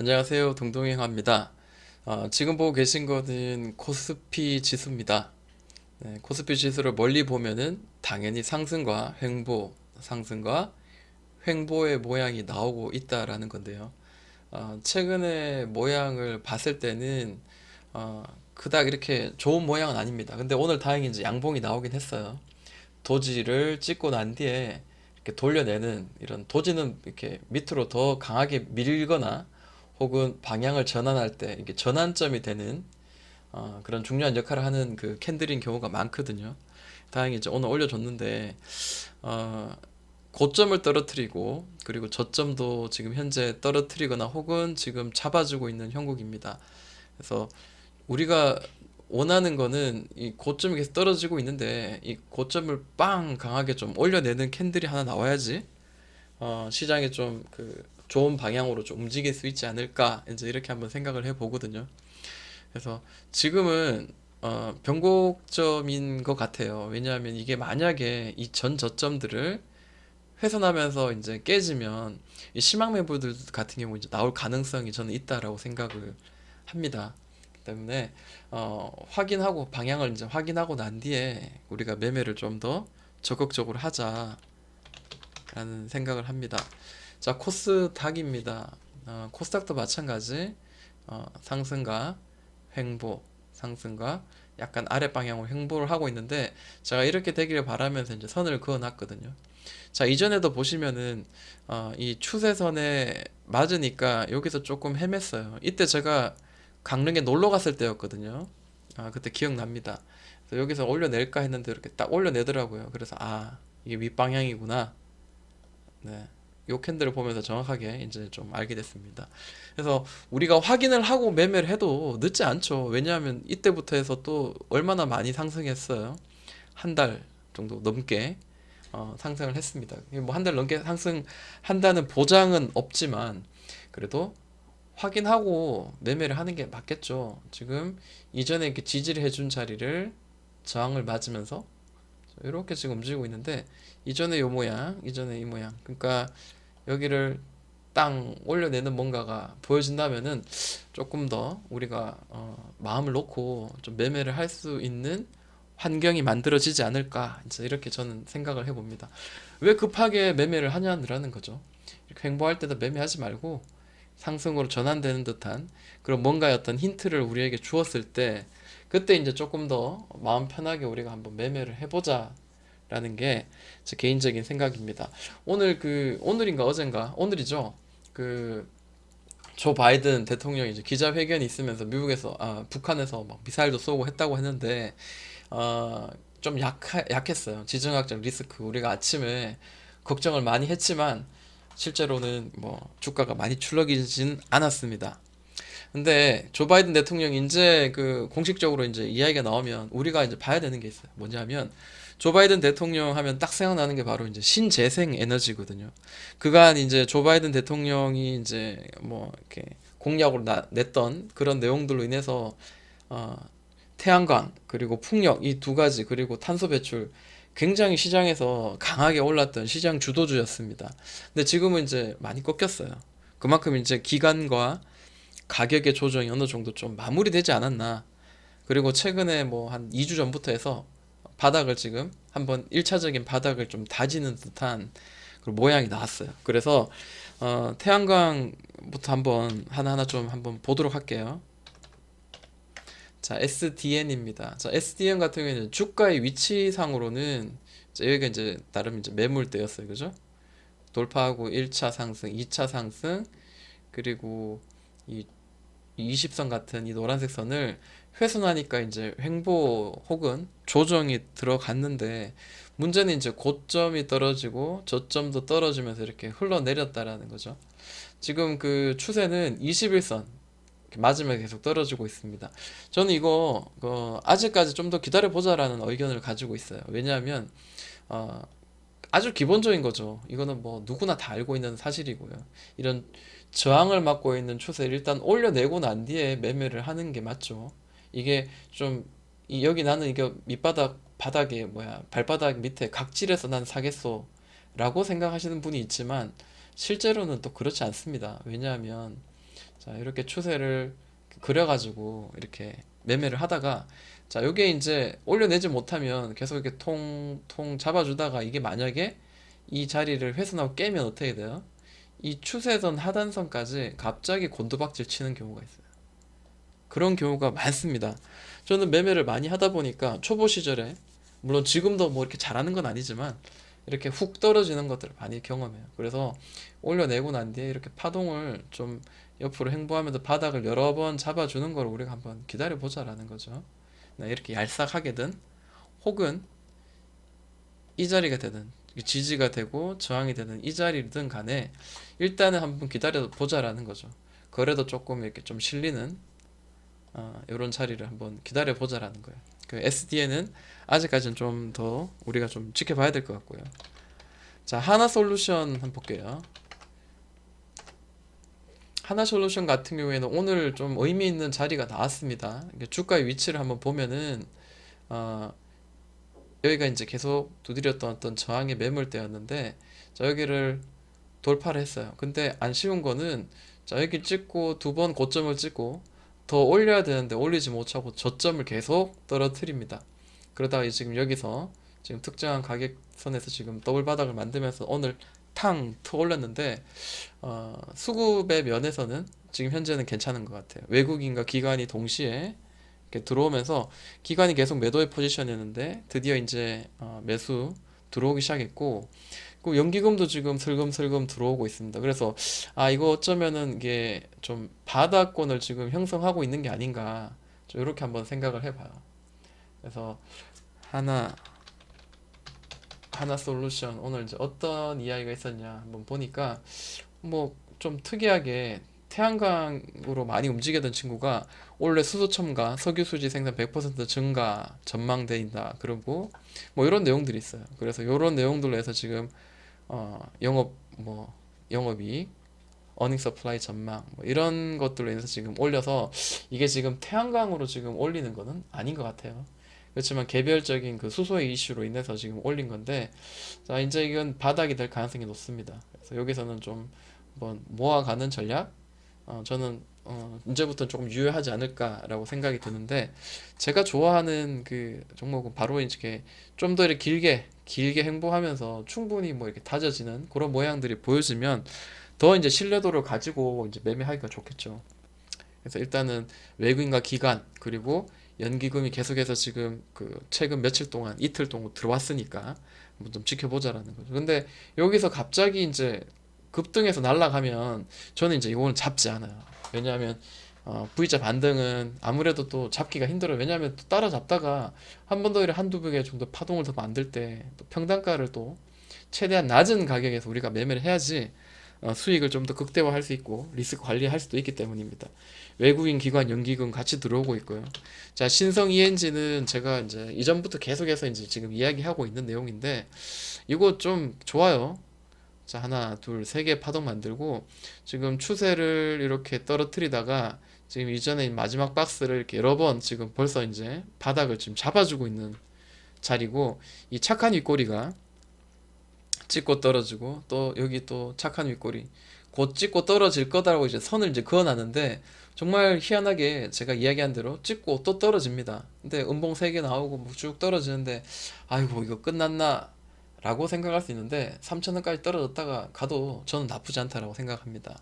안녕하세요. 동동행합니다. 어, 지금 보고 계신 거는 코스피 지수입니다. 네, 코스피 지수를 멀리 보면은 당연히 상승과 횡보, 상승과 횡보의 모양이 나오고 있다라는 건데요. 어, 최근에 모양을 봤을 때는 어, 그닥 이렇게 좋은 모양은 아닙니다. 근데 오늘 이제 양봉이 나오긴 했어요. 도지를 찍고 난 뒤에 이렇게 돌려내는 이런 도지는 이렇게 밑으로 더 강하게 밀거나 혹은 방향을 전환할 때 이게 전환점이 되는 어, 그런 중요한 역할을 하는 그 캔들인 경우가 많거든요. 다행히 이제 오늘 올려줬는데 어, 고점을 떨어뜨리고 그리고 저점도 지금 현재 떨어뜨리거나 혹은 지금 잡아주고 있는 형국입니다. 그래서 우리가 원하는 거는 이 고점이 계속 떨어지고 있는데 이 고점을 빵 강하게 좀 올려내는 캔들이 하나 나와야지 어, 시장에 좀 그 좋은 방향으로 좀 움직일 수 있지 않을까 이제 이렇게 한번 생각을 해 보거든요. 그래서 지금은 어, 변곡점인 것 같아요. 왜냐하면 이게 만약에 이 전 저점들을 훼손하면서 이제 깨지면 이 심한 매물들 같은 경우 이제 나올 가능성이 저는 있다라고 생각을 합니다. 때문에 어, 확인하고 방향을 이제 확인하고 난 뒤에 우리가 매매를 좀 더 적극적으로 하자라는 생각을 합니다. 자, 코스닥입니다. 어, 코스닥도 마찬가지 어, 상승과 횡보, 상승과 약간 아래 방향으로 횡보를 하고 있는데 제가 이렇게 되기를 바라면서 이제 선을 그어 놨거든요. 자, 이전에도 보시면은 어, 이 추세선에 맞으니까 여기서 조금 헤맸어요. 이때 제가 강릉에 놀러 갔을 때였거든요. 아, 그때 기억납니다. 여기서 올려낼까 했는데 이렇게 딱 올려내더라고요. 그래서 아, 이게 윗방향이구나. 네. 요 캔들을 보면서 정확하게 이제 좀 알게 됐습니다. 그래서 우리가 확인을 하고 매매를 해도 늦지 않죠. 왜냐하면 이때부터 해서 또 얼마나 많이 상승했어요. 한 달 정도 넘게 어, 상승을 했습니다. 뭐 한 달 넘게 상승한다는 보장은 없지만 그래도 확인하고 매매를 하는 게 맞겠죠. 지금 이전에 이렇게 지지를 해준 자리를 저항을 맞으면서 이렇게 지금 움직이고 있는데 이전에 요 모양, 이전에 이 모양. 그러니까 여기를 땅 올려내는 뭔가가 보여진다면은 조금 더 우리가 어, 마음을 놓고 좀 매매를 할 수 있는 환경이 만들어지지 않을까 이렇게 저는 생각을 해봅니다. 왜 급하게 매매를 하냐라는 거죠. 이렇게 횡보할 때도 매매하지 말고 상승으로 전환되는 듯한 그런 뭔가의 어떤 힌트를 우리에게 주었을 때 그때 이제 조금 더 마음 편하게 우리가 한번 매매를 해보자 라는 게 제 개인적인 생각입니다. 오늘 그 오늘인가 어젠가 오늘이죠. 그 조 바이든 대통령이 이제 기자회견이 있으면서 미국에서 아 북한에서 막 미사일도 쏘고 했다고 했는데 어좀 약하, 약했어요. 지정학적 리스크 우리가 아침에 걱정을 많이 했지만 실제로는 뭐 주가가 많이 출렁이진 않았습니다. 근데 조 바이든 대통령이 이제 그 공식적으로 이제 이야기가 나오면 우리가 이제 봐야 되는 게 있어요. 뭐냐면 조 바이든 대통령 하면 딱 생각나는 게 바로 이제 신재생 에너지거든요. 그간 이제 조 바이든 대통령이 이제 뭐 이렇게 공약으로 나, 냈던 그런 내용들로 인해서 어, 태양광 그리고 풍력 이 두 가지 그리고 탄소 배출 굉장히 시장에서 강하게 올랐던 시장 주도주였습니다. 근데 지금은 이제 많이 꺾였어요. 그만큼 이제 기간과 가격의 조정이 어느 정도 좀 마무리되지 않았나. 그리고 최근에 뭐 한 2주 전부터 해서 바닥을 지금 한번 1차적인 바닥을 좀 다지는 듯한 그런 모양이 나왔어요. 그래서 어, 태양광부터 한번 하나하나 좀 한번 보도록 할게요. 자, SDN입니다. 자, SDN 같은 경우에는 주가의 위치상으로는 자, 여기가 이제 나름 이제 매물대였어요. 그죠? 돌파하고 1차 상승, 2차 상승, 그리고 이 20선 같은 이 노란색 선을 훼손하니까 이제 횡보 혹은 조정이 들어갔는데 문제는 이제 고점이 떨어지고 저점도 떨어지면서 이렇게 흘러내렸다라는 거죠. 지금 그 추세는 21선 맞으면 계속 떨어지고 있습니다. 저는 이거 어, 아직까지 좀 더 기다려 보자라는 의견을 가지고 있어요. 왜냐하면 어, 아주 기본적인 거죠. 이거는 뭐 누구나 다 알고 있는 사실이고요. 이런 저항을 맞고 있는 추세를 일단 올려내고 난 뒤에 매매를 하는 게 맞죠. 이게 좀 이- 여기 나는 이게 밑바닥 바닥에 뭐야 발바닥 밑에 각질에서 난 사겠소 라고 생각하시는 분이 있지만 실제로는 또 그렇지 않습니다. 왜냐하면 자, 이렇게 추세를 그려가지고 이렇게 매매를 하다가 자, 요게 이제 올려내지 못하면 계속 이렇게 통, 통 잡아주다가 이게 만약에 이 자리를 훼손하고 깨면 어떻게 돼요? 이 추세선 하단선까지 갑자기 곤두박질 치는 경우가 있어요. 그런 경우가 많습니다. 저는 매매를 많이 하다 보니까 초보 시절에 물론 지금도 뭐 이렇게 잘하는 건 아니지만 이렇게 훅 떨어지는 것들을 많이 경험해요. 그래서 올려내고 난 뒤에 이렇게 파동을 좀 옆으로 행보하면서 바닥을 여러 번 잡아주는 걸 우리가 한번 기다려 보자라는 거죠. 네, 이렇게 얄싹하게든 혹은 이 자리가 되든 지지가 되고 저항이 되든 이 자리든 간에 일단은 한번 기다려 보자라는 거죠. 거래도 조금 이렇게 좀 실리는 어, 이런 자리를 한번 기다려 보자라는 거예요. 그 SDN은 아직까지는 좀 더 우리가 좀 지켜봐야 될 것 같고요. 자, 하나 솔루션 한번 볼게요. 하나 솔루션 같은 경우에는 오늘 좀 의미 있는 자리가 나왔습니다. 주가의 위치를 한번 보면은 어, 여기가 이제 계속 두드렸던 어떤 저항의 매물대였는데 자, 여기를 돌파를 했어요. 근데 안 쉬운 거는 자, 여기 찍고 두 번 고점을 찍고 더 올려야 되는데 올리지 못하고 저점을 계속 떨어뜨립니다. 그러다가 이 지금 여기서 지금 특정한 가격선에서 지금 더블 바닥을 만들면서 오늘 탕트 올렸는데 어, 수급의 면에서는 지금 현재는 괜찮은 것 같아요. 외국인과 기관이 동시에 들어오면서 기관이 계속 매도의 포지션이었는데 드디어 이제 어, 매수 들어오기 시작했고 그 연기금도 지금 슬금슬금 들어오고 있습니다. 그래서 아 이거 어쩌면은 이게 좀 바닥권을 지금 형성하고 있는 게 아닌가 좀 이렇게 한번 생각을 해봐요. 그래서 하나 하나 솔루션 오늘 이제 어떤 이야기가 있었냐 한번 보니까 뭐 좀 특이하게 태양광으로 많이 움직이던 친구가 원래 수소 첨가, 석유 수지 생산 100% 증가 전망돼 있다. 그리고 뭐 이런 내용들이 있어요. 그래서 이런 내용들로 해서 지금 어 영업 뭐 영업이익, 어닝 서플라이 전망 뭐 이런 것들로 인해서 지금 올려서 이게 지금 태양광으로 지금 올리는 거는 아닌 것 같아요. 그렇지만 개별적인 그 수소의 이슈로 인해서 지금 올린 건데 자 이제 이건 바닥이 될 가능성이 높습니다. 그래서 여기서는 좀 한번 모아가는 전략 어, 저는 어, 이제부터 조금 유효하지 않을까라고 생각이 드는데 제가 좋아하는 그 종목은 바로 이렇게 좀 더 이렇게 길게 길게 행보하면서 충분히 뭐 이렇게 다져지는 그런 모양들이 보여지면 더 이제 신뢰도를 가지고 이제 매매하기가 좋겠죠. 그래서 일단은 외국인과 기관 그리고 연기금이 계속해서 지금 그 최근 며칠 동안 이틀 동안 들어왔으니까 한번 좀 지켜보자라는 거죠. 근데 여기서 갑자기 이제 급등해서 날아가면 저는 이제 이거는 잡지 않아요. 왜냐하면 어, V자 반등은 아무래도 또 잡기가 힘들어요. 왜냐하면 또 따라잡다가 한 번 더 이렇게 한두 배 정도 파동을 더 만들 때 또 평단가를 또 최대한 낮은 가격에서 우리가 매매를 해야지 어, 수익을 좀 더 극대화할 수 있고 리스크 관리할 수도 있기 때문입니다. 외국인 기관 연기금 같이 들어오고 있고요. 자, 신성 ENG는 제가 이제 이전부터 계속해서 이제 지금 이야기하고 있는 내용인데 이거 좀 좋아요. 자, 하나, 둘, 세 개 파동 만들고 지금 추세를 이렇게 떨어뜨리다가 지금 이전에 마지막 박스를 이렇게 여러 번 지금 벌써 이제 바닥을 지금 잡아주고 있는 자리고 이 착한 윗꼬리가 찍고 떨어지고 또 여기 또 착한 윗꼬리 곧 찍고 떨어질 거다라고 이제 선을 이제 그어놨는데 정말 희한하게 제가 이야기한 대로 찍고 또 떨어집니다. 근데 음봉 세 개 나오고 뭐 쭉 떨어지는데 아이고 이거 끝났나 라고 생각할 수 있는데 3천원까지 떨어졌다가 가도 저는 나쁘지 않다라고 생각합니다.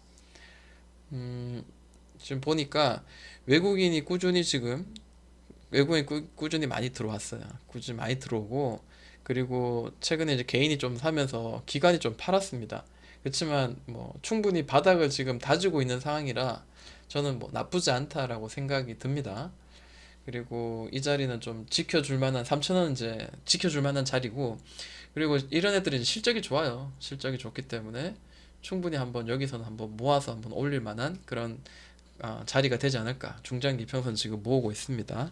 음, 지금 보니까 외국인이 꾸준히 지금 외국인이 꾸, 꾸준히 많이 들어왔어요. 꾸준히 많이 들어오고 그리고 최근에 이제 개인이 좀 사면서 기관이 좀 팔았습니다. 그렇지만 뭐 충분히 바닥을 지금 다지고 있는 상황이라 저는 뭐 나쁘지 않다라고 생각이 듭니다. 그리고 이 자리는 좀 지켜줄 만한 3천원 이제 지켜줄 만한 자리고 그리고 이런 애들이 실적이 좋아요. 실적이 좋기 때문에 충분히 한번 여기서는 한번 모아서 한번 올릴 만한 그런 어, 자리가 되지 않을까. 중장기 평선 지금 모으고 있습니다.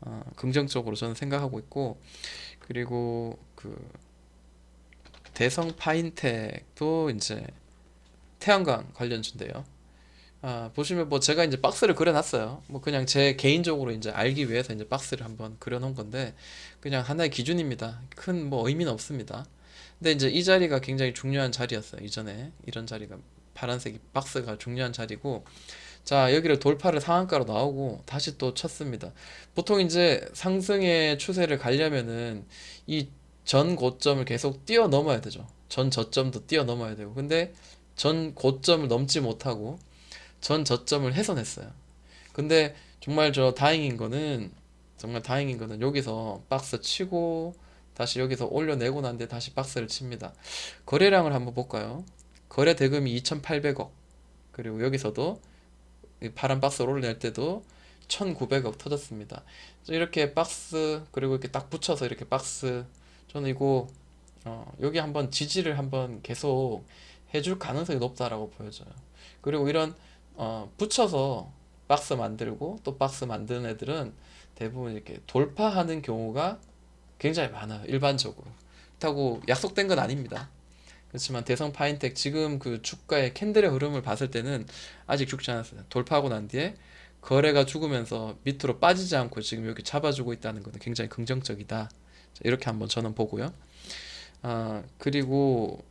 어, 긍정적으로 저는 생각하고 있고 그리고 그 대성 파인텍도 이제 태양광 관련주인데요. 아, 보시면 뭐 제가 이제 박스를 그려놨어요. 뭐 그냥 제 개인적으로 이제 알기 위해서 이제 박스를 한번 그려놓은 건데 그냥 하나의 기준입니다. 큰 뭐 의미는 없습니다. 근데 이제 이 자리가 굉장히 중요한 자리였어요. 이전에 이런 자리가 파란색 박스가 중요한 자리고 자 여기를 돌파를 상한가로 나오고 다시 또 쳤습니다. 보통 이제 상승의 추세를 가려면은 이 전 고점을 계속 뛰어넘어야 되죠. 전 저점도 뛰어넘어야 되고 근데 전 고점을 넘지 못하고 전 저점을 훼손했어요. 근데 정말 저 다행인 거는 정말 다행인 거는 여기서 박스 치고 다시 여기서 올려내고 난 뒤에 다시 박스를 칩니다. 거래량을 한번 볼까요? 거래 대금이 2,800억. 그리고 여기서도 이 파란 박스를 올려낼 때도 1,900억 터졌습니다. 이렇게 박스 그리고 이렇게 딱 붙여서 이렇게 박스 저는 이거 어, 여기 한번 지지를 한번 계속 해줄 가능성이 높다라고 보여져요. 그리고 이런 어, 붙여서 박스 만들고 또 박스 만드는 애들은 대부분 이렇게 돌파하는 경우가 굉장히 많아요. 일반적으로. 그렇다고 약속된 건 아닙니다. 그렇지만 대성 파인텍 지금 그 주가의 캔들의 흐름을 봤을 때는 아직 죽지 않았어요. 돌파하고 난 뒤에 거래가 죽으면서 밑으로 빠지지 않고 지금 여기 잡아주고 있다는 것은 굉장히 긍정적이다. 자, 이렇게 한번 저는 보고요. 아, 그리고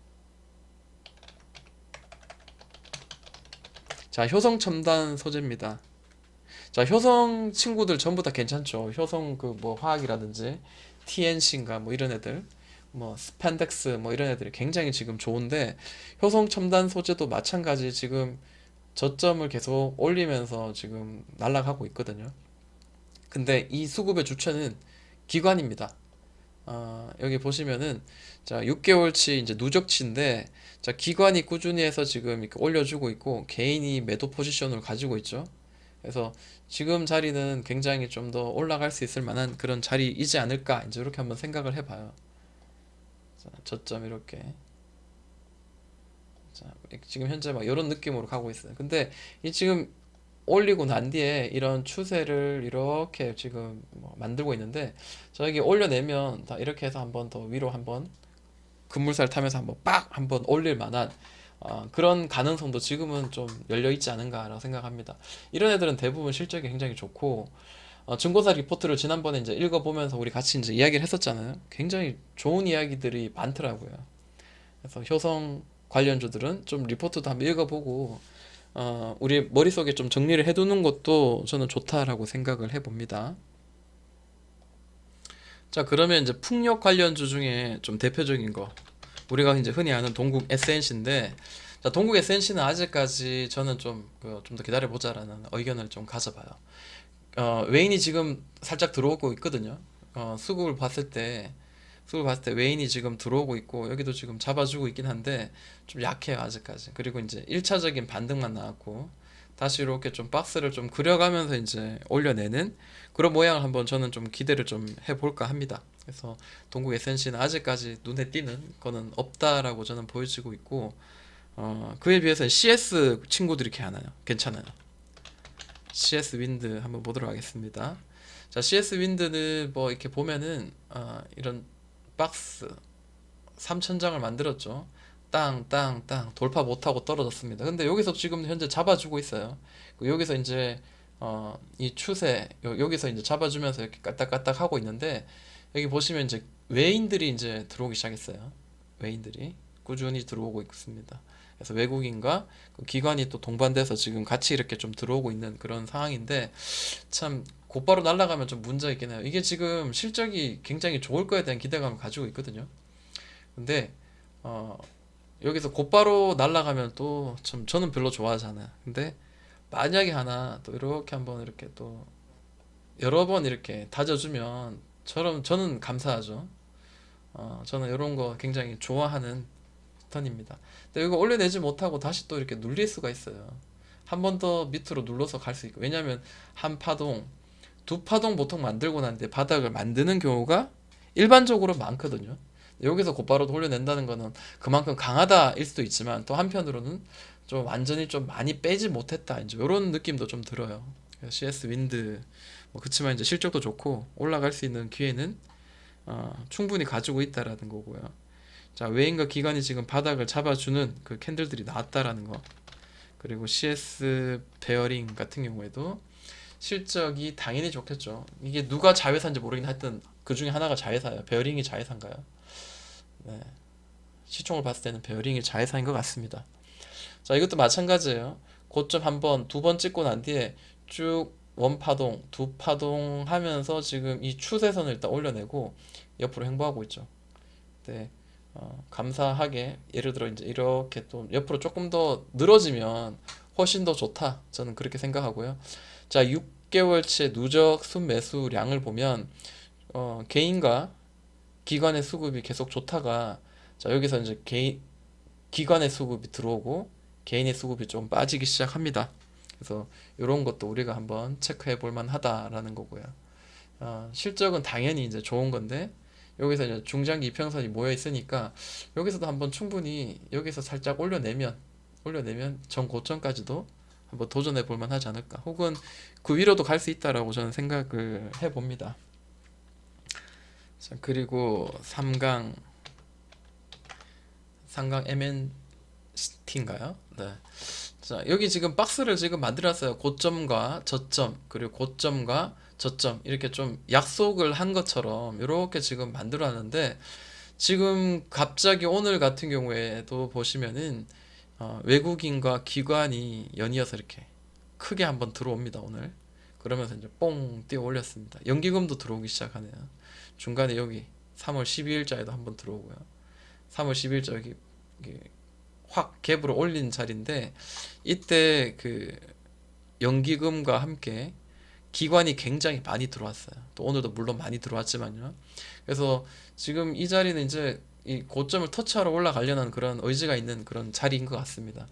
자, 효성 첨단 소재입니다. 자, 효성 친구들 전부 다 괜찮죠. 효성 그 뭐 화학이라든지 TNC인가 뭐 이런 애들 뭐 스판덱스 뭐 이런 애들이 굉장히 지금 좋은데 효성 첨단 소재도 마찬가지 지금 저점을 계속 올리면서 지금 날아가고 있거든요. 근데 이 수급의 주체는 기관입니다. 어, 여기 보시면은 자 6개월치 이제 누적치인데 자 기관이 꾸준히 해서 지금 이렇게 올려주고 있고 개인이 매도 포지션을 가지고 있죠. 그래서 지금 자리는 굉장히 좀 더 올라갈 수 있을 만한 그런 자리이지 않을까 이제 이렇게 한번 생각을 해봐요. 자, 저점 이렇게 자 지금 현재 막 이런 느낌으로 가고 있어요. 근데 이 지금 올리고 난 뒤에 이런 추세를 이렇게 지금 뭐 만들고 있는데 저기 올려내면 다 이렇게 해서 한번 더 위로 한번 급물살 타면서 한번 빡 한번 올릴 만한 어, 그런 가능성도 지금은 좀 열려 있지 않은가라고 생각합니다. 이런 애들은 대부분 실적이 굉장히 좋고 어, 증거사 리포트를 지난번에 이제 읽어보면서 우리 같이 이제 이야기를 했었잖아요. 굉장히 좋은 이야기들이 많더라고요. 그래서 효성 관련주들은 좀 리포트도 한번 읽어보고 어, 우리 머릿속에 좀 정리를 해두는 것도 저는 좋다라고 생각을 해봅니다. 자, 그러면 이제 풍력 관련주 중에 좀 대표적인 거 우리가 이제 흔히 아는 동국 SNC인데 자, 동국 SNC는 아직까지 저는 좀그좀더 기다려 보자라는 의견을 좀 가져봐요. 어, 외인이 지금 살짝 들어오고 있거든요. 어, 수급을 봤을 때 수급을 봤을 때 외인이 지금 들어오고 있고 여기도 지금 잡아주고 있긴 한데 좀 약해요 아직까지. 그리고 이제 1차적인 반등만 나왔고 다시 이렇게 좀 박스를 좀 그려가면서 이제 올려내는 그런 모양을 한번 저는 좀 기대를 좀 해볼까 합니다. 그래서 동국 SNC는 아직까지 눈에 띄는 거는 없다라고 저는 보여지고 있고 어, 그에 비해서 CS 친구들이 괜찮아요. 괜찮아요. CS 윈드 한번 보도록 하겠습니다. 자, CS 윈드는 뭐 이렇게 보면은 어, 이런 박스 3천장을 만들었죠. 땅, 땅, 땅 돌파 못하고 떨어졌습니다. 근데 여기서 지금 현재 잡아주고 있어요. 그 여기서 이제 어, 이 추세 여, 여기서 이제 잡아주면서 이렇게 까딱까딱 하고 있는데 여기 보시면 이제 외인들이 이제 들어오기 시작했어요. 외인들이 꾸준히 들어오고 있습니다. 그래서 외국인과 그 기관이 또 동반돼서 지금 같이 이렇게 좀 들어오고 있는 그런 상황인데 참 곧바로 날아가면 좀 문제 있긴 해요. 이게 지금 실적이 굉장히 좋을 거에 대한 기대감을 가지고 있거든요. 근데 어 여기서 곧바로 날아가면 또참 저는 별로 좋아하지 않아요. 근데 만약에 하나 또 이렇게 한번 이렇게 또 여러 번 이렇게 다져주면 저럼 저는 감사하죠. 어 저는 이런 거 굉장히 좋아하는 패 턴입니다. 근데 이거 올려내지 못하고 다시 또 이렇게 눌릴 수가 있어요. 한 번 더 밑으로 눌러서 갈 수 있고 왜냐하면 한 파동, 두 파동 보통 만들고 난 뒤에 바닥을 만드는 경우가 일반적으로 많거든요. 여기서 곧바로 올려낸다는 거는 그만큼 강하다일 수도 있지만 또 한편으로는 좀 완전히 좀 많이 빼지 못했다 이제 이런 느낌도 좀 들어요. CS 윈드 뭐 그렇지만 이제 실적도 좋고 올라갈 수 있는 기회는 어, 충분히 가지고 있다라는 거고요. 자, 외인과 기관이 지금 바닥을 잡아주는 그 캔들들이 나왔다라는 거. 그리고 CS 베어링 같은 경우에도 실적이 당연히 좋겠죠. 이게 누가 자회사인지 모르긴 하여튼 그 중에 하나가 자회사예요. 베어링이 자회사인가요? 네. 시총을 봤을 때는 베어링이 자회사인 것 같습니다. 자, 이것도 마찬가지예요. 고점 한 번, 두 번 찍고 난 뒤에 쭉 원파동, 두 파동 하면서 지금 이 추세선을 일단 올려내고 옆으로 행보하고 있죠. 네, 어, 감사하게 예를 들어 이제 이렇게 또 옆으로 조금 더 늘어지면 훨씬 더 좋다. 저는 그렇게 생각하고요. 자, 6개월치 누적 순매수량을 보면 어, 개인과 기관의 수급이 계속 좋다가 자, 여기서 이제 개인 기관의 수급이 들어오고 개인의 수급이 좀 빠지기 시작합니다. 그래서 이런 것도 우리가 한번 체크해 볼 만하다라는 거고요. 어, 실적은 당연히 이제 좋은 건데 여기서 이제 중장기 이평선이 모여 있으니까 여기서도 한번 충분히 여기서 살짝 올려내면 올려내면 전 고점까지도 한번 도전해 볼 만 하지 않을까. 혹은 그 위로도 갈 수 있다라고 저는 생각을 해 봅니다. 자, 그리고 3강 3강 MNCT인가요? 네. 자, 여기 지금 박스를 지금 만들었어요. 고점과 저점, 그리고 고점과 저점, 이렇게 좀 약속을 한 것처럼 이렇게 지금 만들어 놨는데, 지금 갑자기 오늘 같은 경우에도 보시면은, 어, 외국인과 기관이 연이어서 이렇게 크게 한번 들어옵니다, 오늘. 그러면서 이제 뽕 뛰어 올렸습니다. 연기금도 들어오기 시작하네요. 중간에 여기 3월 12일자에도 한번 들어오고요. 3월 12일자 여기 확 갭으로 올린 자리인데 이때 그 연기금과 함께 기관이 굉장히 많이 들어왔어요. 또 오늘도 물론 많이 들어왔지만요. 그래서 지금 이 자리는 이제 이 고점을 터치하러 올라가려는 그런 의지가 있는 그런 자리인 것 같습니다.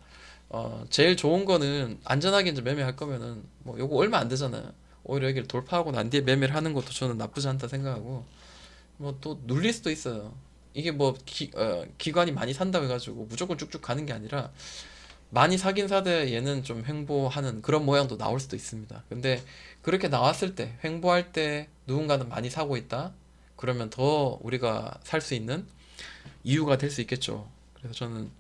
어, 제일 좋은 거는 안전하게 이제 매매할 거면은 뭐 요거 얼마 안 되잖아요. 오히려 여기를 돌파하고 난 뒤에 매매를 하는 것도 저는 나쁘지 않다 생각하고 뭐 또 눌릴 수도 있어요. 이게 뭐 기, 어, 기관이 많이 산다고 해가지고 무조건 쭉쭉 가는 게 아니라 많이 사긴 사되 얘는 좀 횡보하는 그런 모양도 나올 수도 있습니다. 근데 그렇게 나왔을 때 횡보할 때 누군가는 많이 사고 있다. 그러면 더 우리가 살 수 있는 이유가 될 수 있겠죠. 그래서 저는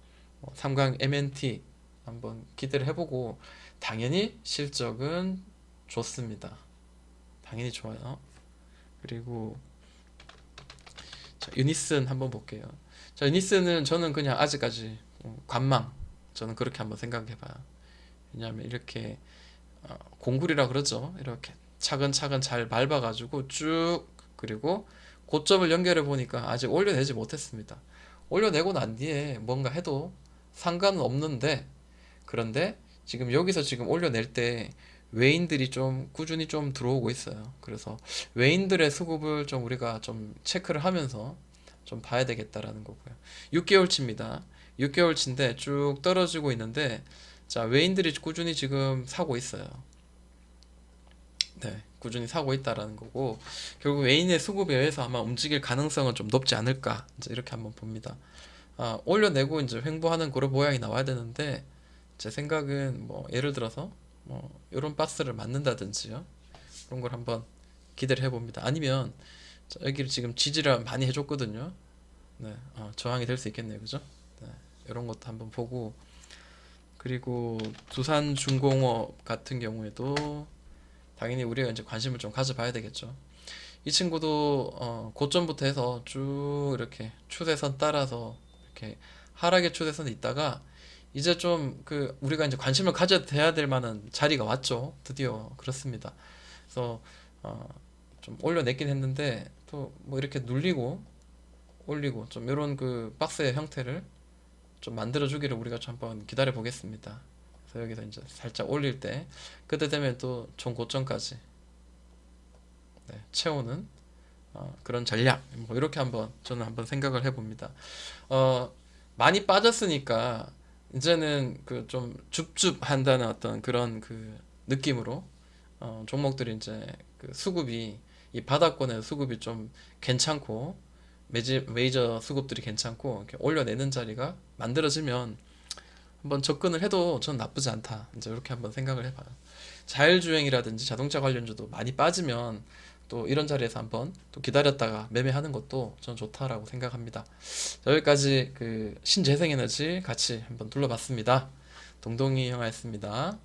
어, 삼강 MNT 한번 기대를 해보고 당연히 실적은 좋습니다. 당연히 좋아요. 그리고 자, 유니슨 한번 볼게요. 자, 유니슨은 저는 그냥 아직까지 어, 관망. 저는 그렇게 한번 생각해 봐요. 왜냐하면 이렇게 어, 공굴이라 그러죠. 이렇게 차근차근 잘 밟아가지고 쭉 그리고 고점을 연결해 보니까 아직 올려내지 못했습니다. 올려내고 난 뒤에 뭔가 해도 상관은 없는데 그런데 지금 여기서 지금 올려낼 때 외인들이 좀 꾸준히 좀 들어오고 있어요. 그래서 외인들의 수급을 좀 우리가 좀 체크를 하면서 좀 봐야 되겠다라는 거고요. 6개월치입니다. 6개월치인데 쭉 떨어지고 있는데 자, 외인들이 꾸준히 지금 사고 있어요. 네, 꾸준히 사고 있다라는 거고 결국 외인의 수급에 의해서 아마 움직일 가능성은 좀 높지 않을까 이제 이렇게 한번 봅니다. 아, 올려내고 이제 횡보하는 그런 모양이 나와야 되는데 제 생각은 뭐 예를 들어서 뭐 이런 박스를 만든다든지요 그런 걸 한번 기대를 해봅니다. 아니면 자, 여기를 지금 지지를 많이 해줬거든요. 네, 어, 저항이 될 수 있겠네요, 그죠? 네, 이런 것도 한번 보고 그리고 두산 중공업 같은 경우에도 당연히 우리가 이제 관심을 좀 가져봐야 되겠죠. 이 친구도 어, 고점부터 해서 쭉 이렇게 추세선 따라서 이렇게 하락의 추세선에 있다가 이제 좀 그 우리가 이제 관심을 가져야 될 만한 자리가 왔죠. 드디어 그렇습니다. 그래서 어, 좀 올려냈긴 했는데 또 뭐 이렇게 눌리고 올리고 좀 이런 그 박스의 형태를 좀 만들어 주기를 우리가 좀 한번 기다려 보겠습니다. 그래서 여기서 이제 살짝 올릴 때 그때 되면 또 종고점까지 네, 채우는 어, 그런 전략 뭐 이렇게 한번 저는 한번 생각을 해봅니다. 어, 많이 빠졌으니까 이제는 그 좀 줍줍한다는 어떤 그런 그 느낌으로 어, 종목들이 이제 그 수급이 이 바닥권의 수급이 좀 괜찮고 메지, 메이저 수급들이 괜찮고 이렇게 올려내는 자리가 만들어지면 한번 접근을 해도 전 나쁘지 않다. 이제 이렇게 한번 생각을 해봐요. 자율주행이라든지 자동차 관련주도 많이 빠지면 또 이런 자리에서 한번 또 기다렸다가 매매하는 것도 전 좋다라고 생각합니다. 자, 여기까지 그 신재생에너지 같이 한번 둘러봤습니다. 동동이 형아였습니다.